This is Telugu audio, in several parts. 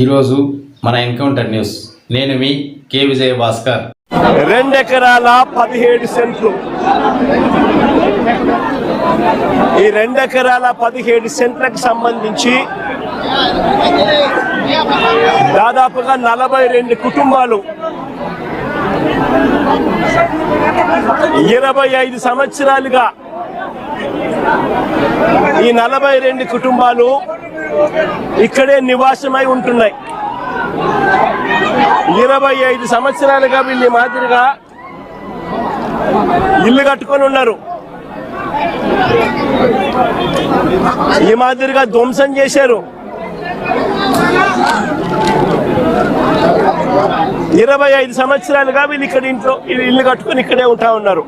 ఈరోజు మన ఎన్కౌంటర్ న్యూస్. నేను మీ కే విజయ భాస్కర్. రెండెకరాల పదిహేడు సెంట్లు. ఈ రెండెకరాల పదిహేడు సెంట్లకు సంబంధించి దాదాపుగా నలభై రెండు కుటుంబాలు ఇరవై ఐదు సంవత్సరాలుగా ఈ నలభై రెండు కుటుంబాలు ఇక్కడే నివాసమై ఉంటున్నాయి. ఇరవై ఐదు సంవత్సరాలుగా వీళ్ళ మాదిరిగా ఇల్లు కట్టుకొని ఉన్నారు. ఈ మాదిరిగా ధ్వంసం చేశారు. ఇరవై ఐదు సంవత్సరాలుగా వీళ్ళు ఇక్కడ ఇంట్లో ఇల్లు కట్టుకొని ఇక్కడే ఉంటా ఉన్నారు.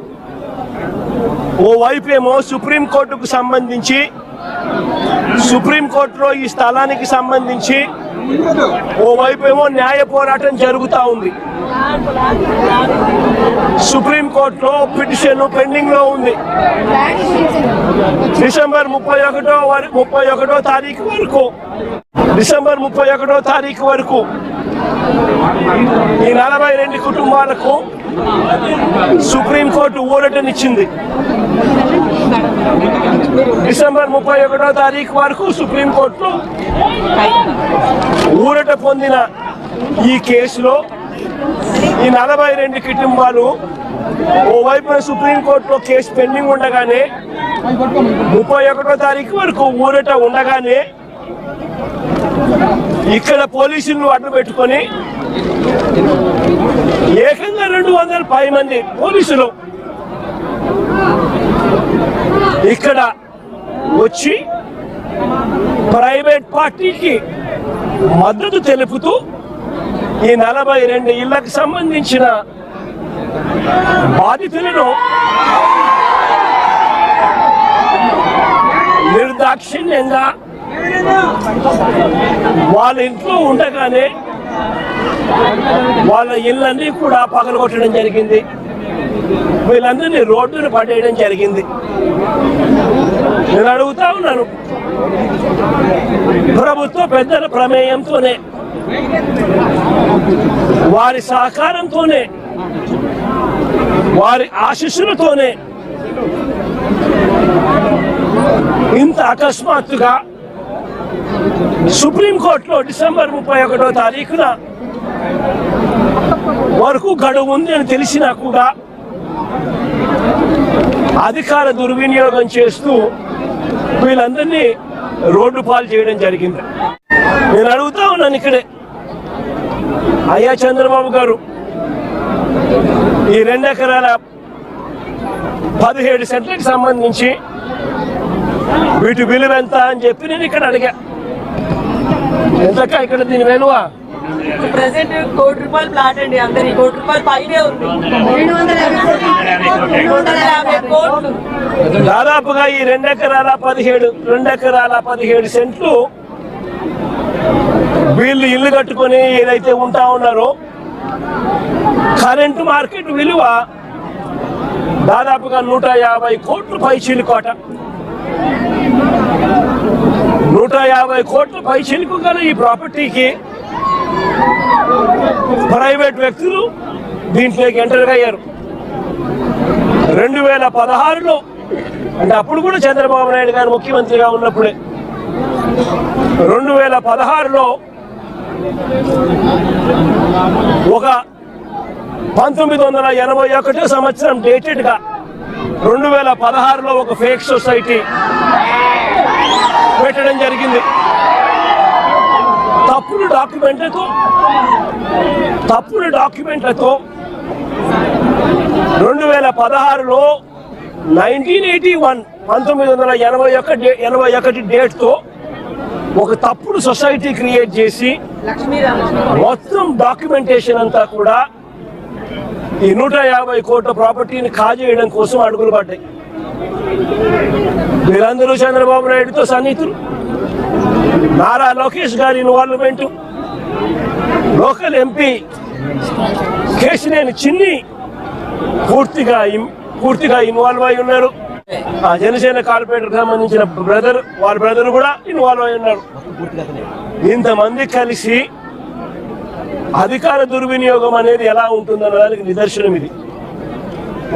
ఓ వైపు ఏమో సుప్రీంకోర్టుకు సంబంధించి సుప్రీంకోర్టులో ఈ స్థలానికి సంబంధించి ఓవైపు ఏమో న్యాయ పోరాటం జరుగుతూ ఉంది. సుప్రీంకోర్టులో పిటిషన్ పెండింగ్లో ఉంది. డిసెంబర్ ముప్పై ఒకటో వరకు ముప్పై ఒకటో తారీఖు వరకు డిసెంబర్ ముప్పై ఒకటో తారీఖు వరకు ఈ నలభై రెండు కుటుంబాలకు సుప్రీంకోర్టు ఊరటనిచ్చింది డిసెంబర్ ముప్పై ఒకటో తారీఖు వరకు సుప్రీంకోర్టులో ఊరట పొందిన ఈ కేసులో ఈ నలభై రెండు కుటుంబాలు ఓవైపున సుప్రీంకోర్టులో కేసు పెండింగ్ ఉండగానే ముప్పై ఒకటో తారీఖు వరకు ఊరట ఉండగానే ఇక్కడ పోలీసులను అడ్డు పెట్టుకొని ఏకంగా రెండు వందల పది మంది పోలీసులు ఇక్కడ వచ్చి ప్రైవేట్ పార్టీకి మద్దతు తెలుపుతూ ఈ నలభై రెండు ఇళ్ళకు సంబంధించిన బాధితులను నిర్దాక్షిణ్యంగా వాళ్ళ ఇంట్లో ఉండగానే వాళ్ళ ఇళ్ళన్నీ కూడా పగలగొట్టడం జరిగింది. వీళ్ళందరినీ రోడ్డును పడేయడం జరిగింది. నేను అడుగుతా ఉన్నాను. ప్రభుత్వ పెద్దల ప్రమేయంతోనే వారి సహకారంతోనే వారి ఆశీస్సులతోనే ఇంత అకస్మాత్తుగా సుప్రీంకోర్టులో డిసెంబర్ ముప్పై ఒకటో తారీఖున వరకు గడువు ఉంది అని తెలిసినా కూడా అధికార దుర్వినియోగం చేస్తూ వీళ్ళందరినీ రోడ్డు పాలు చేయడం జరిగింది. నేను అడుగుతా ఉన్నాను ఇక్కడే. అయ్యా చంద్రబాబు గారు ఈ రెండు ఎకరాల పదిహేడు సెంట్లకు సంబంధించి వీటి విలువ ఎంత అని చెప్పి నేను ఇక్కడ అడిగా. ఎంతక్క ఇక్కడ దీని విలువ? ప్రజెంట్ కోటి రూపాయలు ప్లాట్ అండి అందరి. కోటి రూపాయలు పైనే ఉంది. రెండు వందల యాభై కోట్లు. దాదాపుగా ఈ రెండు ఎకరాల పదిహేడు రెండు ఎకరాల పదిహేడు సెంట్లు వీళ్ళు ఇల్లు కట్టుకొని ఏదైతే ఉంటా ఉన్నారో కరెంటు మార్కెట్ విలువ దాదాపుగా నూట యాభై కోట్లు పైచీలు చిలుకోట. నూట యాభై కోట్ల పై గల ఈ ప్రాపర్టీకి ప్రైవేట్ వ్యక్తులు దీంట్లోకి ఎంటర్ అయ్యారు. రెండు వేల పదహారులో అంటే అప్పుడు కూడా చంద్రబాబు నాయుడు గారు ముఖ్యమంత్రిగా ఉన్నప్పుడే రెండు వేల పదహారులో ఒక పంతొమ్మిది వందల ఎనభై ఒకటో సంవత్సరం డేటెడ్గా రెండు వేల పదహారులో ఒక ఫేక్ సొసైటీ పెట్టడం జరిగింది. డాక్యుమెంట్లతో తప్పుడు డాక్యుమెంట్లతో రెండు వేల పదహారులో నైన్టీన్ ఎయిటీ వన్ పంతొమ్మిది వందల ఎనభై ఒకటి ఎనభై ఒకటి డేట్తో ఒక తప్పుడు సొసైటీ క్రియేట్ చేసి మొత్తం డాక్యుమెంటేషన్ అంతా కూడా ఈ నూట యాభై కోట్ల ప్రాపర్టీని కాజేయడం కోసం అడుగులు పడ్డాయి. వీరందరూ చంద్రబాబు నాయుడుతో సన్నిహితులు. నారా లోకేష్ గారి ఇన్వాల్వ్మెంట్. లోకల్ ఎంపీ కేశినేని చిన్ని పూర్తిగా పూర్తిగా ఇన్వాల్వ్ అయి ఉన్నారు. ఆ జనసేన కార్పొరేటర్ సంబంధించిన బ్రదర్ వాళ్ళ బ్రదర్ కూడా ఇన్వాల్వ్ అయి ఉన్నారు. ఇంతమంది కలిసి అధికార దుర్వినియోగం అనేది ఎలా ఉంటుందన్న దానికి నిదర్శనం ఇది.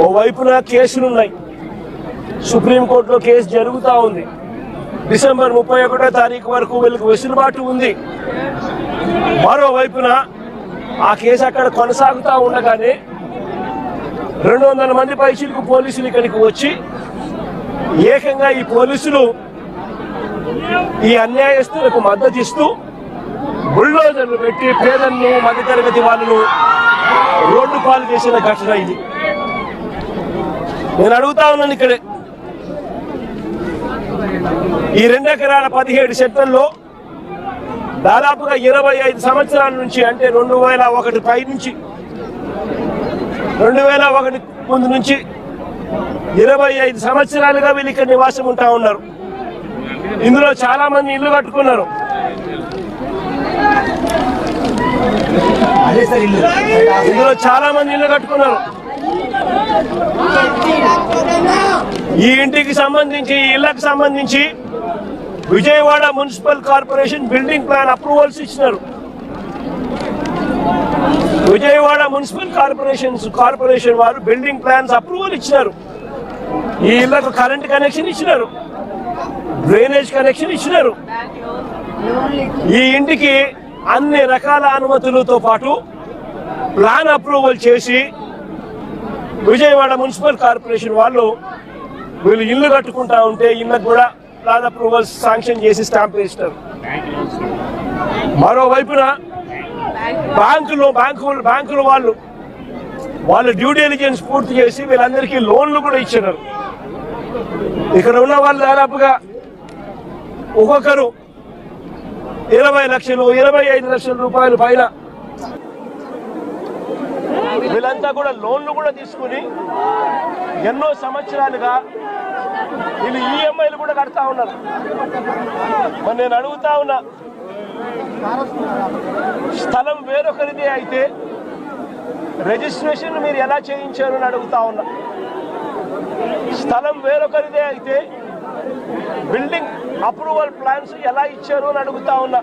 ఓవైపున కేసులున్నాయి. సుప్రీంకోర్టులో కేసు జరుగుతూ ఉంది. డిసెంబర్ ముప్పై ఒకటో తారీఖు వరకు వీళ్ళకి వెసులుబాటు ఉంది. మరోవైపున ఆ కేసు అక్కడ కొనసాగుతూ ఉండగానే రెండు వందల మంది పైసలకు పోలీసులు ఇక్కడికి వచ్చి ఏకంగా ఈ పోలీసులు ఈ అన్యాయస్తులకు మద్దతు ఇస్తూ బుల్డోజర్లు పెట్టి పేదలను మధ్యతరగతి వాళ్ళను రోడ్డు పాలు చేసిన ఘటన ఇది. నేను అడుగుతా ఉన్నాను ఇక్కడే. ఈ రెండు ఎకరాల పదిహేడు సెట్లలో దాదాపుగా ఇరవై ఐదు సంవత్సరాల నుంచి అంటే రెండు వేల ఒకటి పై నుంచి రెండు వేల ఒకటి ముందు నుంచి ఇరవై ఐదు సంవత్సరాలుగా వీళ్ళు ఇక్కడ నివాసం ఉంటా ఉన్నారు. ఇందులో చాలా మంది ఇల్లు కట్టుకున్నారు. ఇందులో చాలా మంది ఇల్లు కట్టుకున్నారు. ఈ ఇంటికి సంబంధించి ఇళ్ళకు సంబంధించి Vijayawada municipal corporation building plan approvals ఇచ్చినారు. విజయవాడ మున్సిపల్ కార్పొరేషన్ కార్పొరేషన్ వారు బిల్డింగ్ ప్లాన్స్ అప్రూవల్ ఇచ్చినారు. ఈ ఇళ్ళకు కరెంట్ కనెక్షన్ ఇచ్చినారు. డ్రైనేజ్ కనెక్షన్ ఇచ్చినారు. ఈ ఇంటికి అన్ని రకాల అనుమతులతో పాటు ప్లాన్ అప్రూవల్ చేసి విజయవాడ మున్సిపల్ కార్పొరేషన్ వాళ్ళు వీళ్ళు ఇల్లు కట్టుకుంటా ఉంటే ఇళ్ళకు కూడా ప్లాన్ అప్రూవల్స్ శాంక్షన్ చేసి స్టాంప్ వేస్తారు మరోవైపున బ్యాంకులు బ్యాంకులు బ్యాంకుల వాళ్ళు వాళ్ళు డ్యూ డెలిజెన్స్ పూర్తి చేసి వీళ్ళందరికీ లోన్లు కూడా ఇచ్చినారు. ఇక్కడ ఉన్న వాళ్ళు దాదాపుగా ఒక్కొక్కరు ఇరవై లక్షలు ఇరవై ఐదు లక్షల రూపాయలు పైన వీళ్ళంతా కూడా లోన్లు కూడా తీసుకుని ఎన్నో సంవత్సరాలుగా వీళ్ళు ఈఎంఐలు కూడా కడతా ఉన్నారు. మరి నేను అడుగుతా ఉన్నా స్థలం వేరొకరిదే అయితే రిజిస్ట్రేషన్ మీరు ఎలా చేయించారు అని అడుగుతా ఉన్నా. స్థలం వేరొకరిదే అయితే బిల్డింగ్ అప్రూవల్ ప్లాన్స్ ఎలా ఇచ్చారు అని అడుగుతా ఉన్నా.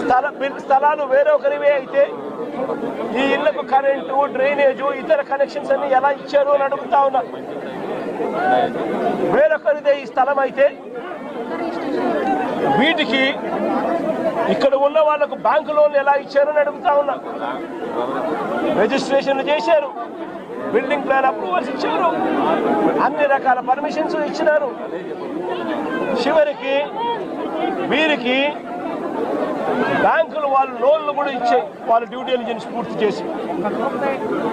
స్థల బిల్- స్థలాలు వేరొకరివే అయితే ఈ ఇళ్ళకు కరెంటు డ్రైనేజు ఇతర కనెక్షన్స్ అన్ని ఎలా ఇచ్చారు అని అడుగుతా ఉన్నా. వేరొకరిదే ఈ స్థలం అయితే వీటికి ఇక్కడ ఉన్న వాళ్ళకు బ్యాంకు లోన్లు ఎలా ఇచ్చారు అని అడుగుతా ఉన్నా. రిజిస్ట్రేషన్లు చేశారు. బిల్డింగ్ ప్లాన్ అప్రూవల్స్ ఇచ్చారు. అన్ని రకాల పర్మిషన్స్ ఇచ్చినారు. చివరికి వీరికి బ్యాంకులు వాళ్ళు లోన్లు కూడా ఇచ్చే వాళ్ళ డ్యూ డెలిజెన్స్ పూర్తి చేసి.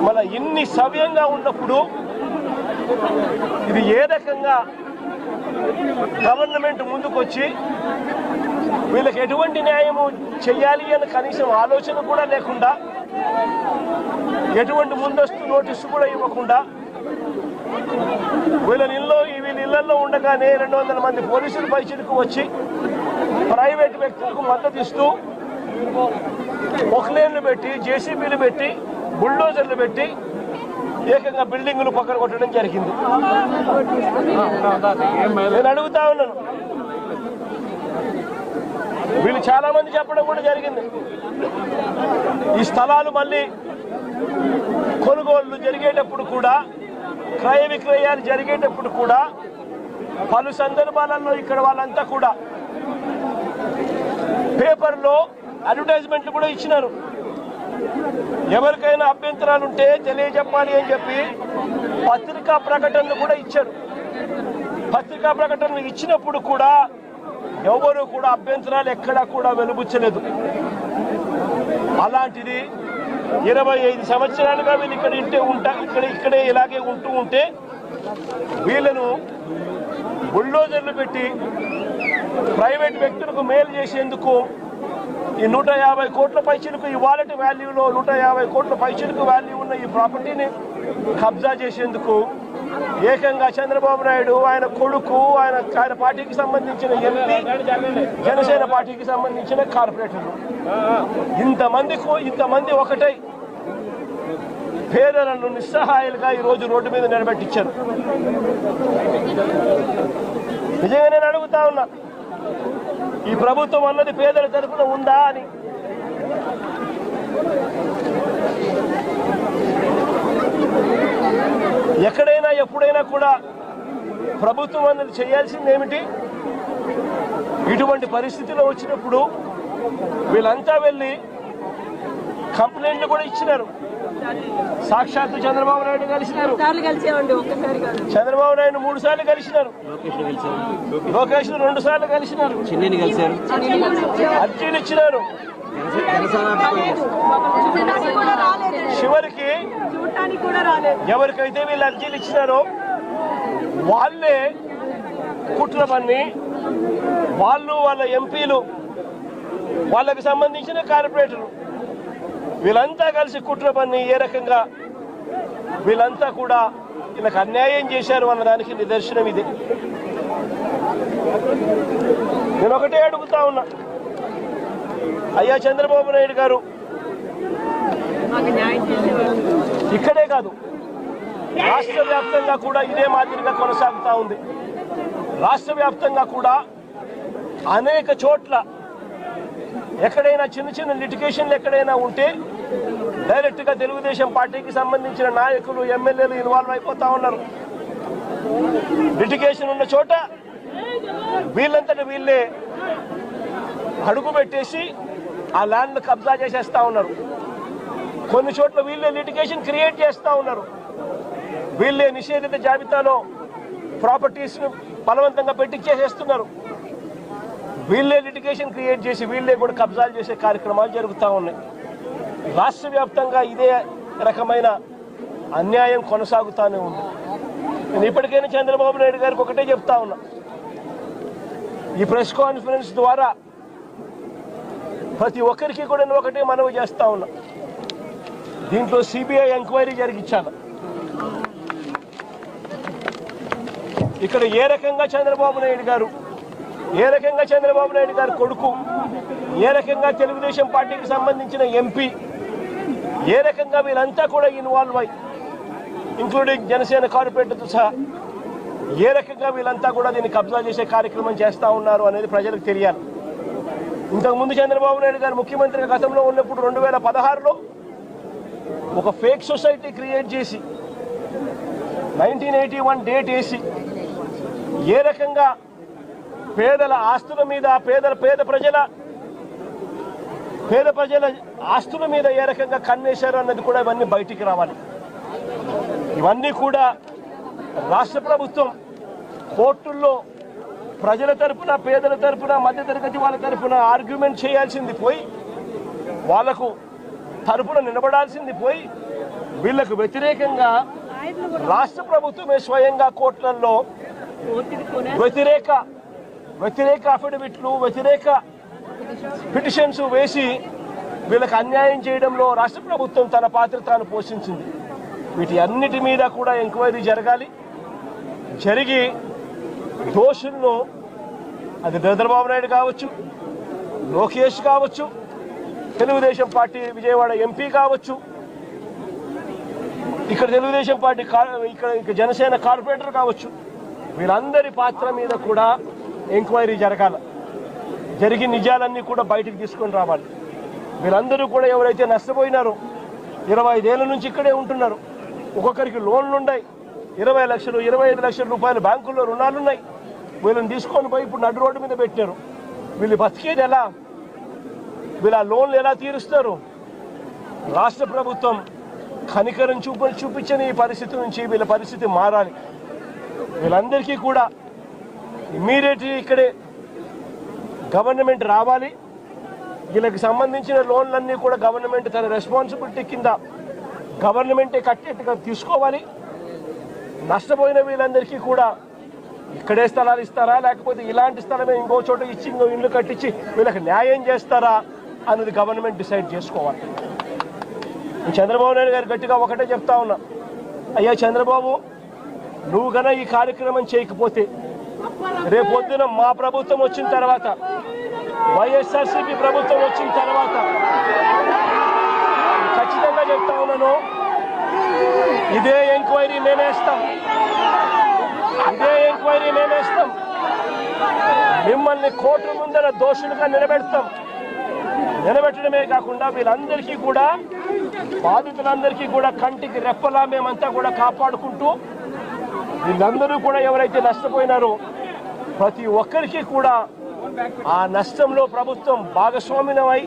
మన ఇన్ని సవ్యంగా ఉన్నప్పుడు ఇది ఏ రకంగా గవర్నమెంట్ ముందుకొచ్చి వీళ్ళకి ఎటువంటి న్యాయము చేయాలి అని కనీసం ఆలోచన కూడా లేకుండా ఎటువంటి ముందస్తు నోటీసు కూడా ఇవ్వకుండా వీళ్ళ ఇల్లు వీళ్ళ ఇళ్ళలో ఉండగానే రెండు వందల మంది పోలీసులు పరిచయకు వచ్చి ప్రైవేట్ వ్యక్తులకు మద్దతు ఇస్తూ మొక్లేన్లు పెట్టి జేసీబీలు పెట్టి బుల్డోజర్లు పెట్టి ఏకంగా బిల్డింగులు పక్కన కొట్టడం జరిగింది. నేను అడుగుతా ఉన్నాను. వీళ్ళు చాలా మంది చెప్పడం కూడా జరిగింది. ఈ స్థలాలు మళ్ళీ కొనుగోళ్ళు జరిగేటప్పుడు కూడా క్రయ విక్రయాలు జరిగేటప్పుడు కూడా పలు సందర్భాలలో ఇక్కడ వాళ్ళంతా కూడా పేపర్లో అడ్వర్టైజ్మెంట్లు కూడా ఇచ్చినారు. ఎవరికైనా అభ్యంతరాలు ఉంటే తెలియజెప్పాలి అని చెప్పి పత్రికా ప్రకటనలు కూడా ఇచ్చారు. పత్రికా ప్రకటనలు ఇచ్చినప్పుడు కూడా ఎవరు కూడా అభ్యంతరాలు ఎక్కడా కూడా వెలుబుచ్చలేదు. అలాంటిది ఇరవై ఐదు సంవత్సరాలుగా వీళ్ళు ఇక్కడ ఇంటే ఉంటా ఇక్కడ ఇక్కడే ఇలాగే ఉంటూ ఉంటే వీళ్ళను బుల్డోజర్లు పెట్టి ప్రైవేట్ వ్యక్తులకు మేలు చేసేందుకు ఈ నూట యాభై కోట్ల పైసలకు ఈ వాలెట్ వాల్యూలో నూట యాభై కోట్ల పైసలకు వాల్యూ ఉన్న ఈ ప్రాపర్టీని కబ్జా చేసేందుకు ఏకంగా చంద్రబాబు నాయుడు ఆయన కొడుకు ఆయన ఆయన పార్టీకి సంబంధించిన ఎంపీ జనసేన పార్టీకి సంబంధించిన కార్పొరేటర్లు. ఇంతమంది ఇంతమంది ఒకటై పేదలను నిస్సహాయాలుగా ఈ రోజు రోడ్డు మీద నిలబెట్టించారు. నిజంగా నేను అడుగుతా ఉన్నా ఈ ప్రభుత్వం అన్నది పేదల తరఫున ఉందా అని. ఎక్కడైనా ఎప్పుడైనా కూడా ప్రభుత్వం అన్నది చేయాల్సింది ఏమిటి? ఇటువంటి పరిస్థితిలో వచ్చినప్పుడు వీళ్ళంతా వెళ్ళి కంప్లైంట్లు కూడా ఇచ్చినారు. సాక్షాత్తు చంద్రబాబు నాయుడు కలిసినారు. చంద్రబాబు నాయుడు మూడు సార్లు కలిసినారు. లోకేష్ రెండు సార్లు కలిసినారు. చెన్నైని కలిశారు. అర్జీలు ఇచ్చినారు. చివరికి చూడటానికి కూడా రాలేదు ఎవరికైతే వీళ్ళు అర్జీలు ఇచ్చినారో వాళ్ళే కుట్ర పన్ని వాళ్ళు వాళ్ళ ఎంపీలు వాళ్ళకి సంబంధించిన కార్పొరేటర్లు. వీళ్ళంతా కలిసి కుట్ర పన్ని ఏ రకంగా వీళ్ళంతా కూడా వీళ్ళకి అన్యాయం చేశారు అన్న దానికి నిదర్శనం ఇది. నేను ఒకటే అడుగుతా ఉన్నా. అయ్యా చంద్రబాబు నాయుడు గారు ఇక్కడే కాదు రాష్ట్ర వ్యాప్తంగా కూడా ఇదే మాదిరిగా కొనసాగుతా ఉంది. రాష్ట్ర వ్యాప్తంగా కూడా అనేక చోట్ల ఎక్కడైనా చిన్న చిన్న లిటిగేషన్లు ఎక్కడైనా ఉంటే డైరెక్ట్గా తెలుగుదేశం పార్టీకి సంబంధించిన నాయకులు ఎమ్మెల్యేలు ఇన్వాల్వ్ అయిపోతా ఉన్నారు. లిటిగేషన్ ఉన్న చోట వీళ్ళంతట వీళ్ళే అడుగు పెట్టేసి ఆ ల్యాండ్ను కబ్జా చేసేస్తా ఉన్నారు. కొన్ని చోట్ల వీళ్ళే లిటిగేషన్ క్రియేట్ చేస్తూ ఉన్నారు. వీళ్ళే నిషేధిత జాబితాలో ప్రాపర్టీస్ను బలవంతంగా పెట్టించేసేస్తున్నారు వీళ్ళే లిటిగేషన్ క్రియేట్ చేసి వీళ్ళే కూడా కబ్జాలు చేసే కార్యక్రమాలు జరుగుతూ ఉన్నాయి. రాష్ట్ర వ్యాప్తంగా ఇదే రకమైన అన్యాయం కొనసాగుతూనే ఉంది. నేను ఇప్పటికైనా చంద్రబాబు నాయుడు గారికి ఒకటే చెప్తా ఉన్నా. ఈ ప్రెస్ కాన్ఫరెన్స్ ద్వారా ప్రతి ఒక్కరికి కూడా నేను ఒకటే మనవి చేస్తా ఉన్నా. దీంట్లో సిబిఐ ఎంక్వైరీ జరిగించాను ఇక్కడ ఏ రకంగా చంద్రబాబు నాయుడు గారు ఏ రకంగా చంద్రబాబు నాయుడు గారు కొడుకు ఏ రకంగా తెలుగుదేశం పార్టీకి సంబంధించిన ఎంపీ ఏ రకంగా వీళ్ళంతా కూడా ఇన్వాల్వ్ అయ్యి ఇంక్లూడింగ్ జనసేన కార్పొరేటర్తో సహా ఏ రకంగా వీళ్ళంతా కూడా దీన్ని కబ్జా చేసే కార్యక్రమం చేస్తూ ఉన్నారు అనేది ప్రజలకు తెలియాలి. ఇంతకుముందు చంద్రబాబు నాయుడు గారు ముఖ్యమంత్రిగా గతంలో ఉన్నప్పుడు రెండు వేల పదహారులో ఒక ఫేక్ సొసైటీ క్రియేట్ చేసి నైన్టీన్ ఎయిటీ వన్ డేట్ వేసి ఏ రకంగా పేదల ఆస్తుల మీద పేదల పేద ప్రజల పేద ప్రజల ఆస్తుల మీద ఏ రకంగా కన్నేశారు అన్నది కూడా ఇవన్నీ బయటికి రావాలి. ఇవన్నీ కూడా రాష్ట్ర ప్రభుత్వం కోర్టుల్లో ప్రజల తరపున పేదల తరపున మధ్యతరగతి వాళ్ళ తరపున ఆర్గ్యుమెంట్ చేయాల్సింది పోయి వాళ్ళకు తరపున నిలబడాల్సింది పోయి వీళ్ళకు వ్యతిరేకంగా రాష్ట్ర ప్రభుత్వమే స్వయంగా కోర్టులలో వ్యతిరేక వ్యతిరేక అఫిడవిట్లు వ్యతిరేక పిటిషన్స్ వేసి వీళ్ళకి అన్యాయం చేయడంలో రాష్ట్ర ప్రభుత్వం తన పాత్ర తాను పోషించింది. వీటి అన్నిటి మీద కూడా ఎంక్వైరీ జరగాలి. జరిగి దోషులను అది చంద్రబాబు నాయుడు కావచ్చు లోకేష్ కావచ్చు తెలుగుదేశం పార్టీ విజయవాడ ఎంపీ కావచ్చు ఇక్కడ తెలుగుదేశం పార్టీ కా- ఇక్కడ జనసేన కార్పొరేటర్ కావచ్చు వీళ్ళందరి పాత్ర మీద కూడా ఎంక్వైరీ జరగాలి. జరిగి నిజాలన్నీ కూడా బయటికి తీసుకొని రావాలి. వీళ్ళందరూ కూడా ఎవరైతే నష్టపోయినారో ఇరవై ఐదేళ్ళ నుంచి ఇక్కడే ఉంటున్నారు. ఒక్కొక్కరికి లోన్లు ఉన్నాయి. ఇరవై లక్షలు ఇరవై ఐదు లక్షల రూపాయలు బ్యాంకుల్లో రుణాలు ఉన్నాయి. వీళ్ళని తీసుకొని పోయి ఇప్పుడు నడు రోడ్డు మీద పెట్టారు వీళ్ళు బతికేది ఎలా? వీళ్ళ లోన్లు ఎలా తీరుస్తారు? రాష్ట్ర ప్రభుత్వం కనికరం చూప చూపించని ఈ పరిస్థితి నుంచి వీళ్ళ పరిస్థితి మారాలి. వీళ్ళందరికీ కూడా ఇమ్మీడియట్లీ ఇక్కడే గవర్నమెంట్ రావాలి. వీళ్ళకి సంబంధించిన లోన్లన్నీ కూడా గవర్నమెంట్ తన రెస్పాన్సిబిలిటీ కింద గవర్నమెంటే కట్టేట్టుగా తీసుకోవాలి. నష్టపోయిన వీళ్ళందరికీ కూడా ఇక్కడే స్థలాలు ఇస్తారా? లేకపోతే ఇలాంటి స్థలమే ఇంకో చోట ఇచ్చి ఇంకో ఇల్లు కట్టించి వీళ్ళకి న్యాయం చేస్తారా అన్నది గవర్నమెంట్ డిసైడ్ చేసుకోవాలి. చంద్రబాబు నాయుడు గారు గట్టిగా ఒకటే చెప్తా ఉన్నా అయ్యా చంద్రబాబు నువ్వు గన ఈ కార్యక్రమం చేయకపోతే రేపొద్దున మా ప్రభుత్వం వచ్చిన తర్వాత వైఎస్ఆర్సీపీ ప్రభుత్వం వచ్చిన తర్వాత ఖచ్చితంగా చెప్తా ఉన్నాను. ఇదే ఎంక్వైరీ మేమేస్తాం ఇదే ఎంక్వైరీ మేమేస్తాం మిమ్మల్ని కోర్టు ముందర దోషులుగా నిలబెడతాం. నిలబెట్టడమే కాకుండా వీళ్ళందరికీ కూడా బాధితులందరికీ కూడా కంటికి రెప్పలా మేమంతా కూడా కాపాడుకుంటూ వీళ్ళందరూ కూడా ఎవరైతే నష్టపోయినారో ప్రతి ఒక్కరికి కూడా ఆ నష్టంలో ప్రభుత్వం భాగస్వామ్యమై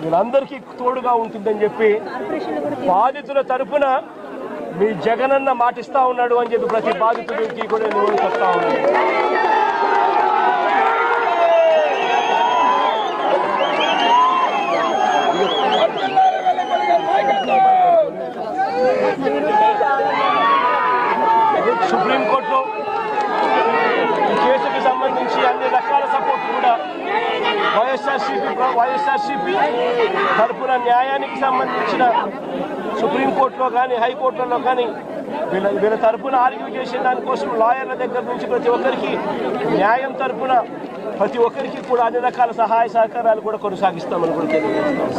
వీళ్ళందరికీ తోడుగా ఉంటుందని చెప్పి బాధితుల తరపున మీ జగనన్న మాటిస్తా ఉన్నాడు అని చెప్పి ప్రతి బాధితుడికి కూడా నేను చెప్తా ఉన్నాను. వైఎస్ఆర్సీపీ తరఫున న్యాయానికి సంబంధించిన సుప్రీంకోర్టులో కానీ హైకోర్టులలో కానీ వీళ్ళ వీళ్ళ తరఫున ఆర్గ్యూ చేసిన దానికోసం లాయర్ల దగ్గర నుంచి ప్రతి ఒక్కరికి న్యాయం తరఫున ప్రతి ఒక్కరికి కూడా అన్ని రకాల సహాయ సహకారాలు కూడా కొనసాగిస్తామని కూడా తెలియజేస్తాం